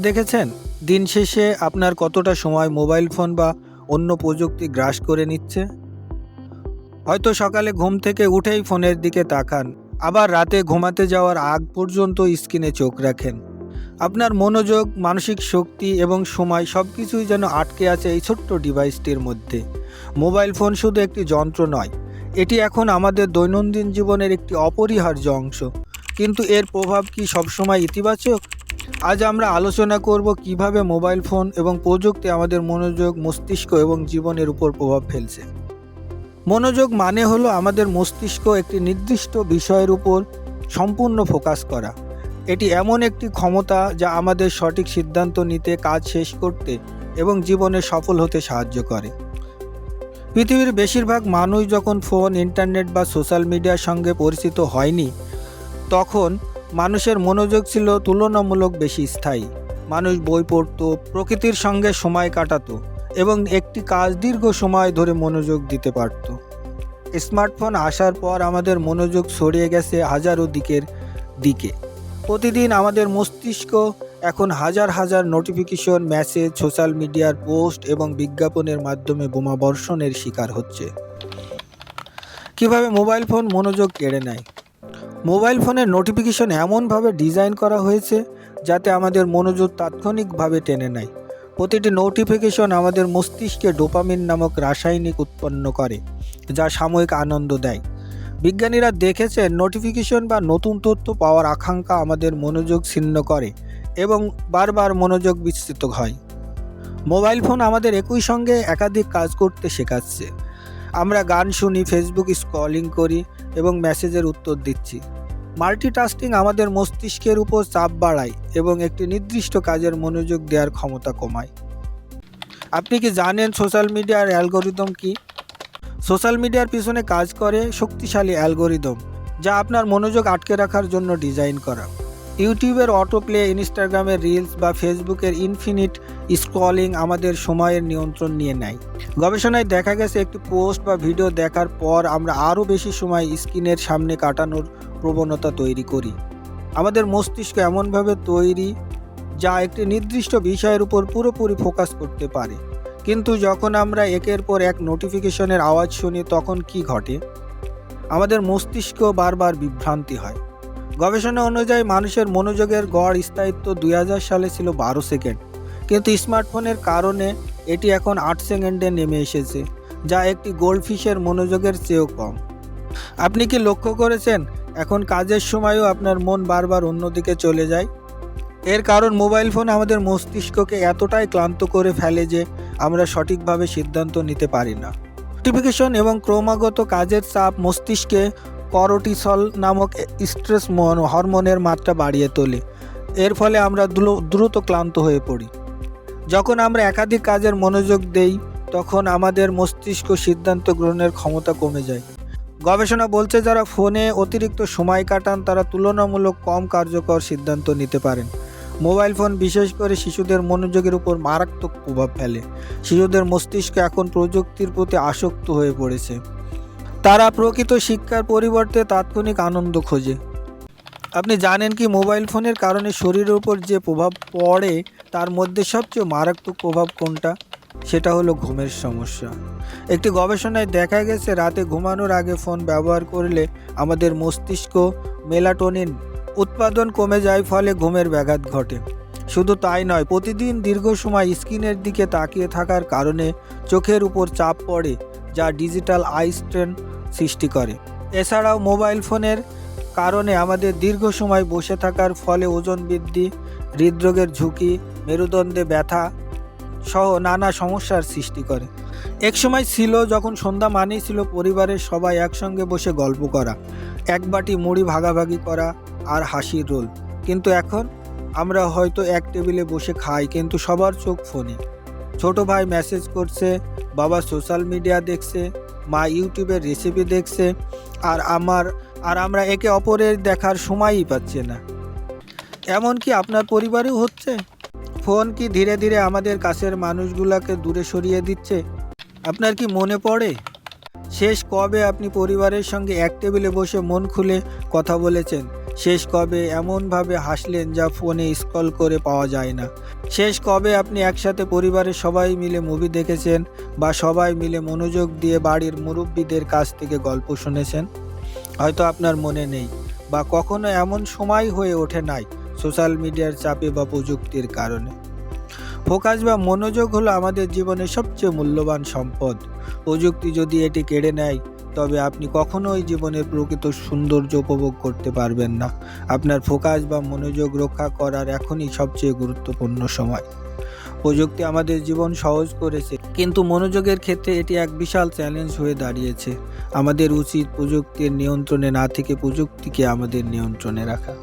দেখেছেন? দিন শেষে আপনার কতটা সময় মোবাইল ফোন বা অন্য প্রযুক্তি গ্রাস করে নিচ্ছে? হয়তো সকালে ঘুম থেকে উঠেই ফোনের দিকে তাকান, আবার রাতে ঘুমাতে যাওয়ার আগ পর্যন্ত স্ক্রিনে চোখ রাখেন। আপনার মনোযোগ, মানসিক শক্তি এবং সময় সব কিছুই যেন আটকে আছে এই ছোট্ট ডিভাইসটির মধ্যে। মোবাইল ফোন শুধু একটি যন্ত্র নয়, এটি এখন আমাদের দৈনন্দিন জীবনের একটি অপরিহার্য অংশ। কিন্তু এর প্রভাব কি সবসময় ইতিবাচক? আজ আমরা আলোচনা করব কীভাবে মোবাইল ফোন এবং প্রযুক্তি আমাদের মনোযোগ, মস্তিষ্ক এবং জীবনের উপর প্রভাব ফেলছে। মনোযোগ মানে হলো আমাদের মস্তিষ্ক একটি নির্দিষ্ট বিষয়ের উপর সম্পূর্ণ ফোকাস করা। এটি এমন একটি ক্ষমতা যা আমাদের সঠিক সিদ্ধান্ত নিতে, কাজ শেষ করতে এবং জীবনে সফল হতে সাহায্য করে। পৃথিবীর বেশিরভাগ মানুষ যখন ফোন, ইন্টারনেট বা সোশ্যাল মিডিয়ার সঙ্গে পরিচিত হয়নি, তখন মানুষের মনোযোগ ছিল তুলনামূলক বেশি স্থায়ী। মানুষ বই পড়তো, প্রকৃতির সঙ্গে সময় কাটাতো এবং একটি কাজ দীর্ঘ সময় ধরে মনোযোগ দিতে পারত। স্মার্টফোন আসার পর আমাদের মনোযোগ ছড়িয়ে গেছে হাজারো দিকের দিকে। প্রতিদিন আমাদের মস্তিষ্ক এখন হাজার হাজার নোটিফিকেশন মেসেজ সোশ্যাল মিডিয়ার পোস্ট এবং বিজ্ঞাপনের মাধ্যমে বোমাবর্ষণের শিকার হচ্ছে। কীভাবে মোবাইল ফোন মনোযোগ কেড়ে নেয়? মোবাইল ফোনের নোটিফিকেশন এমনভাবে ডিজাইন করা হয়েছে যাতে আমাদের মনোযোগ তাৎক্ষণিকভাবে টেনে নেয়। প্রতিটি নোটিফিকেশন আমাদের মস্তিষ্কে ডোপামিন নামক রাসায়নিক উৎপন্ন করে, যা সাময়িক আনন্দ দেয়। বিজ্ঞানীরা দেখেছেন নোটিফিকেশন বা নতুন তথ্য পাওয়ার আকাঙ্ক্ষা আমাদের মনোযোগ ছিন্ন করে এবং বারবার মনোযোগ বিচ্যুত হয়। মোবাইল ফোন আমাদের একই সঙ্গে একাধিক কাজ করতে শেখাচ্ছে। আমরা গান শুনি, ফেসবুক স্ক্রলিং করি এবং মেসেজের উত্তর দিচ্ছি। মাল্টিটাস্কিং আমাদের মস্তিষ্কের উপর চাপ বাড়ায় এবং একটি নির্দিষ্ট কাজের মনোযোগ দেওয়ার ক্ষমতা কমায়। আপনি কি জানেন সোশ্যাল মিডিয়ার অ্যালগোরিদম কি? সোশ্যাল মিডিয়ার পিছনে কাজ করে শক্তিশালী অ্যালগোরিদম, যা আপনার মনোযোগ আটকে রাখার জন্য ডিজাইন করা। ইউটিউবের অটো প্লে ইনস্টাগ্রামের রিলস বা ফেসবুকের ইনফিনিট স্ক্রলিং আমাদের সময়ের নিয়ন্ত্রণ নিয়ে নেয়। গবেষণায় দেখা গেছে, একটি পোস্ট বা ভিডিও দেখার পর আমরা আরও বেশি সময় স্ক্রিনের সামনে কাটানোর প্রবণতা তৈরি করি। আমাদের মস্তিষ্ক এমনভাবে তৈরি যা একটি নির্দিষ্ট বিষয়ের উপর পুরোপুরি ফোকাস করতে পারে। কিন্তু যখন আমরা একের পর এক নোটিফিকেশনের আওয়াজ শুনি, তখন কি ঘটে? আমাদের মস্তিষ্ক বারবার বিভ্রান্তি হয়। গবেষণা অনুযায়ী মানুষের মনোযোগের গড় স্থায়িত্ব দুই হাজার সালে ছিল বারো সেকেন্ড। কিন্তু স্মার্টফোনের কারণে এটি এখন আট সেকেন্ডে নেমে এসেছে, যা একটি গোল্ডফিশের মনোযোগের চেয়েও কম। আপনি কি লক্ষ্য করেছেন, এখন কাজের সময়ও আপনার মন বারবার অন্যদিকে চলে যায়? এর কারণ মোবাইল ফোন আমাদের মস্তিষ্ককে এতটাই ক্লান্ত করে ফেলে যে আমরা সঠিকভাবে সিদ্ধান্ত নিতে পারি না। নোটিফিকেশন এবং ক্রমাগত কাজের চাপ মস্তিষ্কে করটিসল নামক স্ট্রেস মন হরমোনের মাত্রা বাড়িয়ে তোলে। এর ফলে আমরা দ্রু- দ্রুত ক্লান্ত হয়ে পড়ি। যখন আমরা একাধিক কাজের মনোযোগ দেই, তখন আমাদের মস্তিষ্ক সিদ্ধান্ত গ্রহণের ক্ষমতা কমে যায়। গবেষণা বলছে, যারা ফোনে অতিরিক্ত সময় কাটান, তারা তুলনামূলক কম কার্যকর সিদ্ধান্ত নিতে পারেন। মোবাইল ফোন বিশেষ করে শিশুদের মনোযোগের উপর মারাত্মক প্রভাব ফেলে। শিশুদের মস্তিষ্ক এখন প্রযুক্তির প্রতি আসক্ত হয়ে পড়েছে। তারা প্রকৃত শিক্ষার পরিবর্তে তাৎক্ষণিক আনন্দ খোঁজে। আপনি জানেন কি, মোবাইল ফোনের কারণে শরীরের উপর যে প্রভাব পড়ে, তার মধ্যে সবচেয়ে মারাত্মক প্রভাব কোনটা? সেটা হলো ঘুমের সমস্যা। একটি গবেষণায় দেখা গেছে, রাতে ঘুমানোর আগে ফোন ব্যবহার করলে আমাদের মস্তিষ্ক মেলাটোনিন উৎপাদন কমে যায়, ফলে ঘুমের ব্যাঘাত ঘটে। শুধু তাই নয়, প্রতিদিন দীর্ঘ সময় স্ক্রিনের দিকে তাকিয়ে থাকার কারণে চোখের উপর চাপ পড়ে, যা ডিজিটাল আই স্ট্রেন সৃষ্টি করে। এছাড়াও মোবাইল ফোনের কারণে আমাদের দীর্ঘ সময় বসে থাকার ফলে ওজন বৃদ্ধি, হৃদরোগের ঝুঁকি, মেরুদণ্ডে ব্যথা সহ নানা সমস্যার সৃষ্টি করে। এক সময় ছিল যখন সন্ধ্যা মানেই ছিল পরিবারের সবাই একসঙ্গে বসে গল্প করা, এক বাটি মুড়ি ভাগাভাগি করা আর হাসির রোল। কিন্তু এখন আমরা হয়তো এক টেবিলে বসে খাই, কিন্তু সবার চোখ ফোনে। ছোট ভাই মেসেজ করছে, বাবা সোশ্যাল মিডিয়া দেখছে মা ইউটিউবের রেসিপি দেখছে আর আমার, আর আমরা একে অপরের দেখার সময়ই পাচ্ছি না। এমন কি আপনার পরিবারেও হচ্ছে? ফোন কি ধীরে ধীরে আমাদের কাছের মানুষগুলোকে দূরে সরিয়ে দিচ্ছে? আপনার কি মনে পড়ে? শেষ কবে আপনি পরিবারের সঙ্গে এক টেবিলে বসে মন খুলে কথা বলেছেন? শেষ কবে এমনভাবে হাসলেন যা ফোনে স্কল করে পাওয়া যায় না। শেষ কবে আপনি একসাথে পরিবারের সবাই মিলে মুভি দেখেছেন বা সবাই মিলে মনোযোগ দিয়ে বাড়ির মুরব্বীদের কাছ থেকে গল্প শুনেছেন? হয়তো আপনার মনে নেই বা কখনো এমন সময় হয়ে ওঠে নাই সোশ্যাল মিডিয়ার চাপে বা প্রযুক্তির কারণে। ফোকাস বা মনোযোগ হলো আমাদের জীবনের সবচেয়ে মূল্যবান সম্পদ। প্রযুক্তি যদি এটি কেড়ে নেয় তবে আপনি কখনোই জীবনের প্রকৃত সৌন্দর্য উপভোগ করতে পারবেন না। আপনার ফোকাস বা মনোযোগ রক্ষা করার এখনই সবচেয়ে গুরুত্বপূর্ণ সময়। প্রযুক্তি আমাদের জীবন সহজ করেছে, কিন্তু মনোযোগের ক্ষেত্রে এটি এক বিশাল চ্যালেঞ্জ হয়ে দাঁড়িয়েছে। আমাদের উচিত প্রযুক্তির নিয়ন্ত্রণে না থেকে প্রযুক্তিকে আমাদের নিয়ন্ত্রণে রাখা।